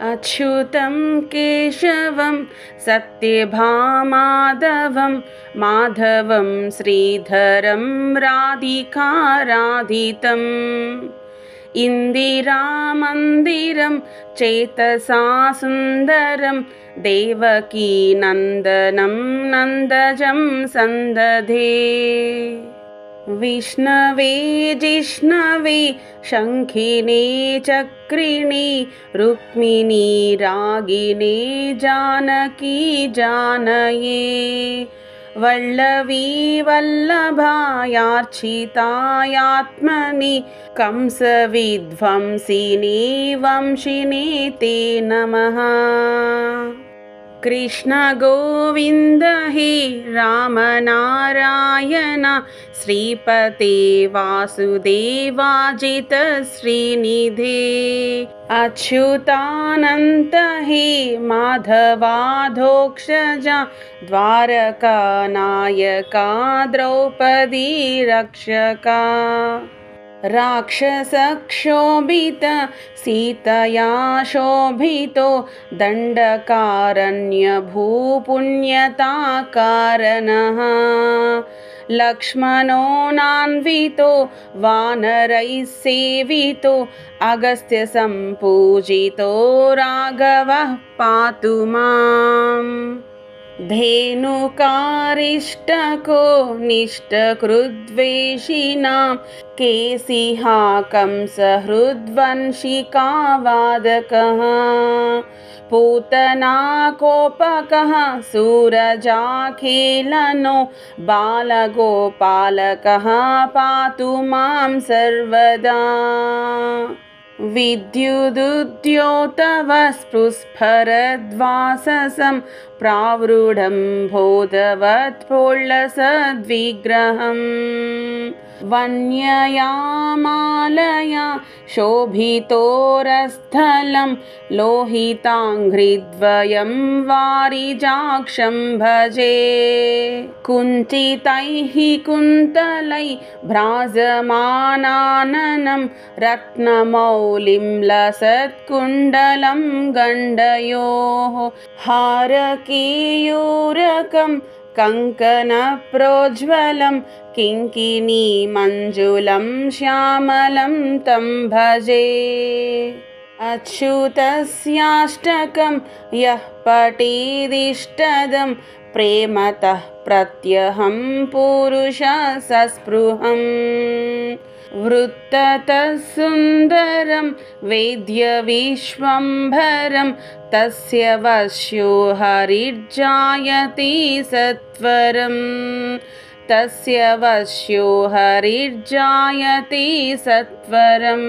अच्युतं केशवं सत्यभामाधवं माधवं श्रीधरं राधिकाराधितम्। इन्दिरामन्दिरं चेतसा सुन्दरं देवकीनन्दनं नन्दजं सन्दधे विष्णवे जिष्णवे शङ्खिने चक्रिणे रुक्मिणी रागिणे जानकी जानये। वल्लवी वल्लभायार्चितायात्मनि कंसविध्वंसिनी वंशिने ते नमः कृष्ण गोविन्द हे रामनारायण श्रीपते वासुदेवाजित श्रीनिधे। अच्युतानन्त हे माधवाधोक्षजा द्वारकानायका द्रौपदी रक्षका राक्षसक्षोभित सीतया शोभितो दण्डकारण्यभूपुण्यताकारणः। लक्ष्मणो नान्वितो वानरैः सेवितो अगस्त्यसम्पूजितो राघवः पातु माम् धेनुकारिष्टको निष्टकृद्वेषिणां केसिहा कंसहृद्वंशिकावादकः पूतनाकोपकः सूरजाखेलनो बालगोपालकः पातु मां सर्वदा विद्युदुद्योतवस्पृस्फरद्वाससं प्रावृढं बोधवत्पोळसद्विग्रहम् शोभितोरस्थलं लोहिताङ्घ्रिद्वयं वारिजाक्षं भजे। कुञ्चितैः कुन्तलै भ्राजमानाननं रत्नमौलिं लसत्कुण्डलं गण्डयोः हारकेयूरकं कङ्कणप्रोज्ज्वलं किङ्किणीमञ्जुलं श्यामलं तं भजे अच्युतस्याष्टकं यः पठेदिष्टदं प्रेमतः प्रत्यहं पुरुषसस्पृहम् वृत्ततः सुन्दरं वेद्यविश्वम्भरं तस्य वश्यो हरिर्जायति सत्वरम् तस्य वश्यो हरिर्जायति सत्वरम्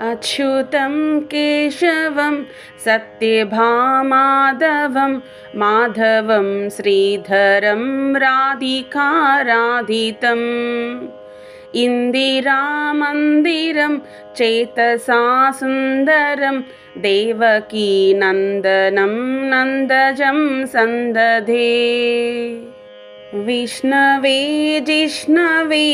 अच्युतं केशवं सत्यभामाधवं माधवं श्रीधरं राधिकाराधितम्। इन्दिरामन्दिरं चेतसा सुन्दरं देवकीनन्दनं नन्दजं सन्दधे विष्णवे जिष्णवे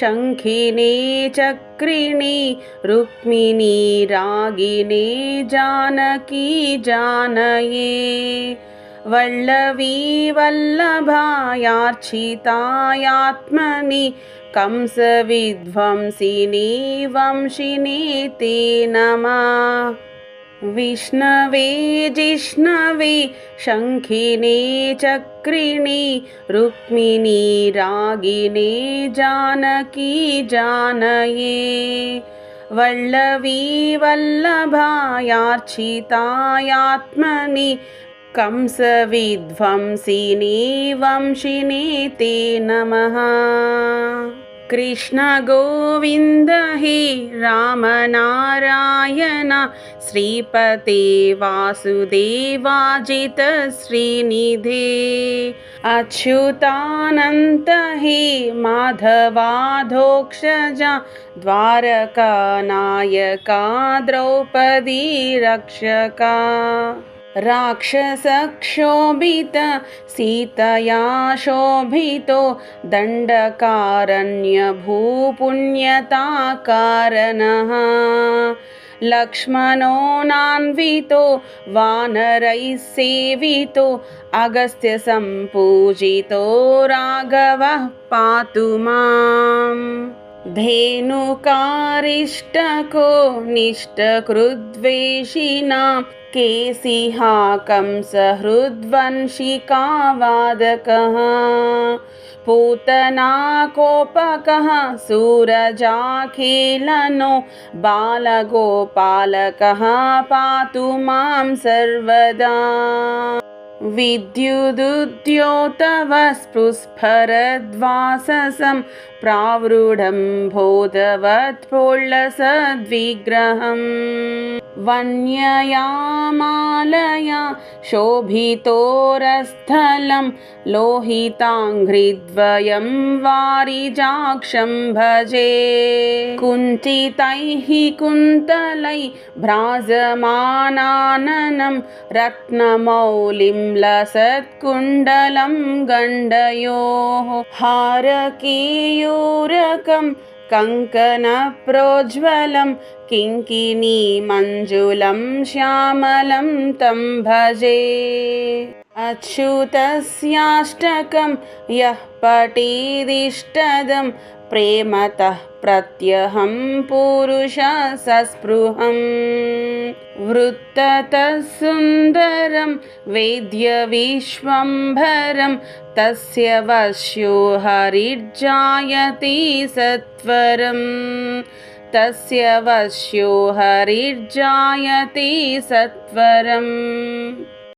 शङ्खिने चक्रिणे रुक्मिणी रागिणे जानकी जानये। वल्लवी वल्लभायार्चितायात्मनि कंसविध्वंसिनी वंशिने ते नमः विष्णवे जिष्णवे शङ्खिने चक्रिणे रुक्मिणी रागिणे जानकी जानये। वल्लवी वल्लभायार्चितायात्मनि कंसविध्वंसिने वंशिने ते नमः कृष्ण गोविन्द हे रामनारायण श्रीपते वासुदेवाजित श्रीनिधे। अच्युतानन्त माधवाधोक्षजा द्वारकानायका द्रौपदी रक्षका राक्षसक्षोभित सीतया शोभितो दण्डकारण्यभूपुण्यताकारणः लक्ष्मणोनान्वितो वानरैः सेवितो अगस्त्यसम्पूजितो राघवः पातु माम्। धेनुकारिष्टको निष्टकृद्वेषिणां केसिहाकंसहृद्वंशिकावादकः पूतनाकोपकः सूरजाखेलनो बालगोपालकः पातु मां सर्वदा। विद्युदुद्योतव स्पृस्फरद्वाससं प्रावृढं बोधवत्पोळसद्विग्रहम् वन्ययामालया शोभितोरस्थलं लोहिताङ्घ्रिद्वयं वारिजाक्षं भजे। कुञ्चितैः कुन्तलै भ्राजमानाननं रत्नमौलिं लसत्कुण्डलं गण्डयोः। हारकेयूरकं कङ्कणप्रोज्ज्वलं किङ्किणीमञ्जुलं श्यामलं तं भजे अच्युतस्याष्टकं यः पठेदिष्टदं प्रेमतः प्रत्यहं पुरुषसस्पृहम् वृत्ततः सुन्दरं वेद्यविश्वम्भरं तस्य वश्यो हरिर्जायति सत्वरम् तस्य वश्यो हरिर्जायति सत्वरम्